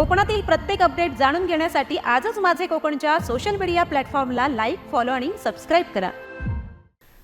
कोकणातील प्रत्येक अपडेट जाणून घेण्यासाठी आजच माझे कोकणच्या सोशल मीडिया प्लॅटफॉर्मला लाईक फॉलो आणि सबस्क्राईब करा.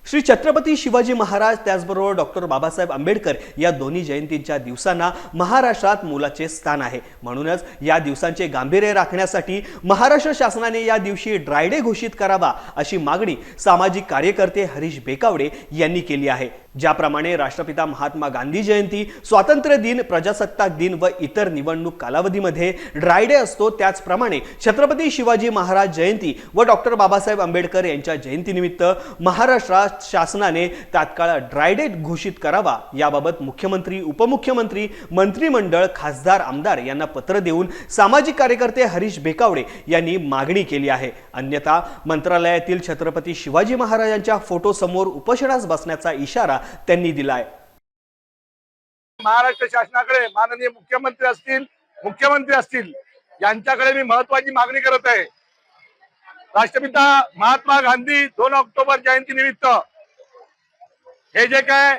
श्री छत्रपती शिवाजी महाराज त्याचबरोबर डॉक्टर बाबासाहेब आंबेडकर या दोन्ही जयंतींच्या दिवसांना महाराष्ट्रात मोलाचे स्थान आहे. म्हणूनच या दिवसांचे गांभीर्य राखण्यासाठी महाराष्ट्र शासनाने या दिवशी ड्रायडे घोषित करावा अशी मागणी सामाजिक कार्यकर्ते हरीश बेकावडे यांनी केली आहे. ज्याप्रमाणे राष्ट्रपिता महात्मा गांधी जयंती स्वातंत्र्य दिन प्रजासत्ताक दिन व इतर निवडणूक कालावधीमध्ये ड्रायडे असतो. त्याचप्रमाणे छत्रपती शिवाजी महाराज जयंती व डॉक्टर बाबासाहेब आंबेडकर यांच्या जयंतीनिमित्त महाराष्ट्रात शासनाने तात्काळ ड्रायडे घोषित करावा. याबाबत मुख्यमंत्री उपमुख्यमंत्री मंत्रिमंडळ खासदार आमदार यांना पत्र देऊन सामाजिक कार्यकर्ते हरीश बेकावडे यांनी मागणी केली आहे. अन्यथा मंत्रालयातील छत्रपती शिवाजी महाराजांच्या फोटोसमोर उपोषणास बसण्याचा इशारा त्यांनी दिलाय. महाराष्ट्र शासनाकडे माननीय मुख्यमंत्री असतील मुख्यमंत्री असतील यांच्याकडे मी महत्वाची मागणी करत आहे. राष्ट्रपिता महात्मा गांधी दोन ऑक्टोबर जयंती निमित्त हे जे काय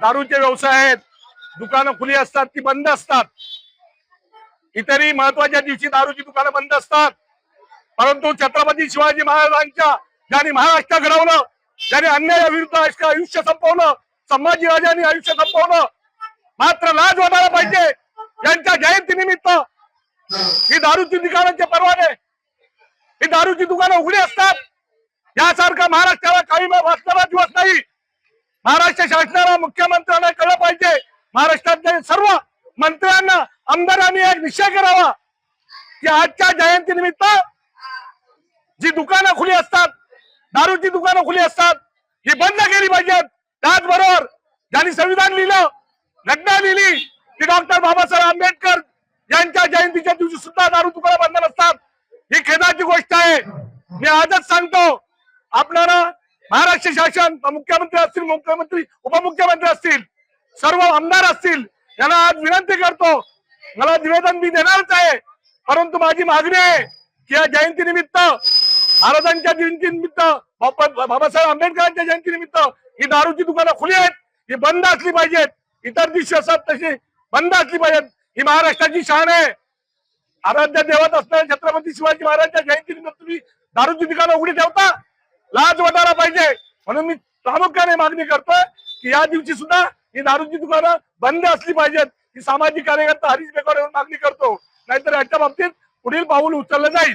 दारूचे व्यवसाय आहेत दुकानं खुली असतात ती बंद असतात. इतरही महत्त्वाच्या दिवशी दारूची दुकानं बंद असतात. परंतु छत्रपती शिवाजी महाराजांच्या ज्यांनी महाराष्ट्र घडवलं ज्याने अन्यायाविरुद्ध आयुष्य आयुष्य संपवलं संभाजीराजांनी आयुष्य संपवलं मात्र लाज वाटायला पाहिजे यांच्या जयंती निमित्त. ही दारूची दुकानांचे परवाने ही दारूची दुकानं उघडी असतात. यासारखा महाराष्ट्राला काही वाचणारा दिवस नाही. महाराष्ट्र शासनाला मुख्यमंत्र्यांना कळलं पाहिजे. महाराष्ट्रातल्या सर्व मंत्र्यांना आमदारांनी एक निश्चय करावा की आजच्या जयंती निमित्त जी दुकानं खुली असतात दारूची दुकानं खुली असतात. ही बंद केली पाहिजेत. त्याचबरोबर ज्यांनी संविधान लिहिलं घटना लिहिली ती डॉक्टर बाबासाहेब आंबेडकर यांच्या जयंतीच्या दिवशी सुद्धा दारू दुकानं बंद नसतात. ही खेदाची गोष्ट आहे. मी आजच सांगतो आपल्याला महाराष्ट्र शासन मुख्यमंत्री असतील मुख्यमंत्री उपमुख्यमंत्री असतील सर्व आमदार असतील यांना आज विनंती करतो. मला निवेदन मी देणारच आहे. परंतु माझी मागणी आहे की या जयंती निमित्त महाराजांच्या जयंती निमित्त बाबासाहेब आंबेडकरांच्या जयंती निमित्त ही दारूची दुकानं खुली आहेत ही बंद असली पाहिजेत. इतर दिवशी असतात तशी बंद असली पाहिजेत. ही महाराष्ट्राची शान आहे. आराध्य देवत असणाऱ्या छत्रपती शिवाजी महाराजांच्या जयंतीनिमित्त तुम्ही दारूची दुकानं उघडी ठेवता. लाज वाटायला पाहिजे. म्हणून मी प्रामुख्याने मागणी करतोय की या दिवशी सुद्धा ही दारूची दुकानं बंद असली पाहिजेत. ही सामाजिक कार्यकर्ता हरीश बेकर मागणी करतो. नाहीतर याच्या बाबतीत पुढील पाऊल उचललं जाईल.